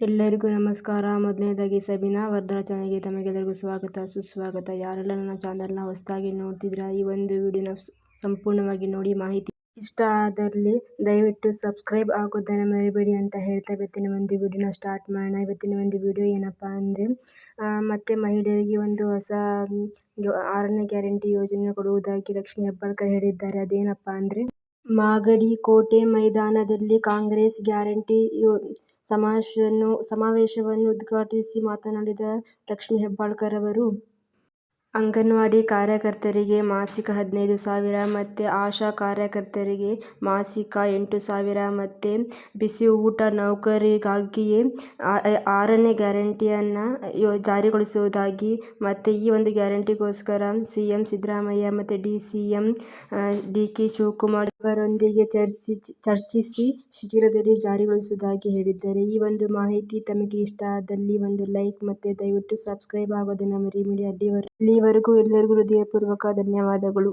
ಎಲ್ಲರಿಗೂ ನಮಸ್ಕಾರ. ಮೊದಲನೇದಾಗಿ ಸಬಿನಾ ವರ್ಧನ ಚಾನಲ್ಗೆ ತಮಗೆಲ್ಲರಿಗೂ ಸ್ವಾಗತ. ಸುಸ್ವಾಗತ. ಯಾರೆಲ್ಲ ನನ್ನ ಚಾನಲ್ನ ಹೊಸದಾಗಿ ನೋಡ್ತಿದ್ದೀರಾ, ಈ ಒಂದು ವಿಡಿಯೋನ ಸಂಪೂರ್ಣವಾಗಿ ನೋಡಿ ಮಾಹಿತಿ. ಇಷ್ಟ ಆದಲ್ಲಿ ದಯವಿಟ್ಟು ಸಬ್ಸ್ಕ್ರೈಬ್ ಆಗೋದನ್ನು ಮರಿಬೇಡಿ ಅಂತ ಹೇಳ್ತಾ ಇವತ್ತಿನ ಒಂದು ವಿಡಿಯೋನ ಸ್ಟಾರ್ಟ್ ಮಾಡೋಣ. ಇವತ್ತಿನ ಒಂದು ವಿಡಿಯೋ ಏನಪ್ಪ ಅಂದರೆ ಮತ್ತೆ ಮಹಿಳೆಯರಿಗೆ ಒಂದು ಹೊಸ ಆರನೇ ಗ್ಯಾರಂಟಿ ಯೋಜನೆ ಕೊಡುವುದಾಗಿ ಲಕ್ಷ್ಮೀ ಹೆಬ್ಬಾಳ್ಕರ್ ಹೇಳಿದ್ದಾರೆ. ಅದೇನಪ್ಪ ಅಂದರೆ ಮಾಗಡಿ ಕೋಟೆ ಮೈದಾನದಲ್ಲಿ ಕಾಂಗ್ರೆಸ್ ಗ್ಯಾರಂಟಿ ಸಮಾವೇಶವನ್ನು ಉದ್ಘಾಟಿಸಿ ಮಾತನಾಡಿದ ಲಕ್ಷ್ಮೀ ಹೆಬ್ಬಾಳ್ಕರ್ ಅವರು ಅಂಗನವಾಡಿ ಕಾರ್ಯಕರ್ತರಿಗೆ ಮಾಸಿಕ ಹದಿನೈದು ಸಾವಿರ ಮತ್ತು ಆಶಾ ಕಾರ್ಯಕರ್ತರಿಗೆ ಮಾಸಿಕ ಎಂಟು ಸಾವಿರ ಮತ್ತು ಬಿಸಿ ಊಟ ನೌಕರಿಗಾಗಿಯೇ ಆರನೇ ಗ್ಯಾರಂಟಿಯನ್ನು ಜಾರಿಗೊಳಿಸುವುದಾಗಿ ಮತ್ತು ಈ ಒಂದು ಗ್ಯಾರಂಟಿಗೋಸ್ಕರ ಸಿ ಎಂ ಸಿದ್ದರಾಮಯ್ಯ ಮತ್ತು D C M D K Shivakumar ಅವರೊಂದಿಗೆ ಚರ್ಚಿಸಿ ಶೀಘ್ರದಲ್ಲಿ ಜಾರಿಗೊಳಿಸುವುದಾಗಿ ಹೇಳಿದ್ದಾರೆ. ಈ ಒಂದು ಮಾಹಿತಿ ತಮಗೆ ಇಷ್ಟ ಆದಲ್ಲಿ ಒಂದು ಲೈಕ್ ಮತ್ತು ದಯವಿಟ್ಟು ಸಬ್ಸ್ಕ್ರೈಬ್ ಆಗೋದನ್ನು ಮರಿಬೇಡಿ. ಅಲ್ಲಿವರೆಗೂ ಎಲ್ಲರಿಗೂ ಹೃದಯಪೂರ್ವಕ ಧನ್ಯವಾದಗಳು.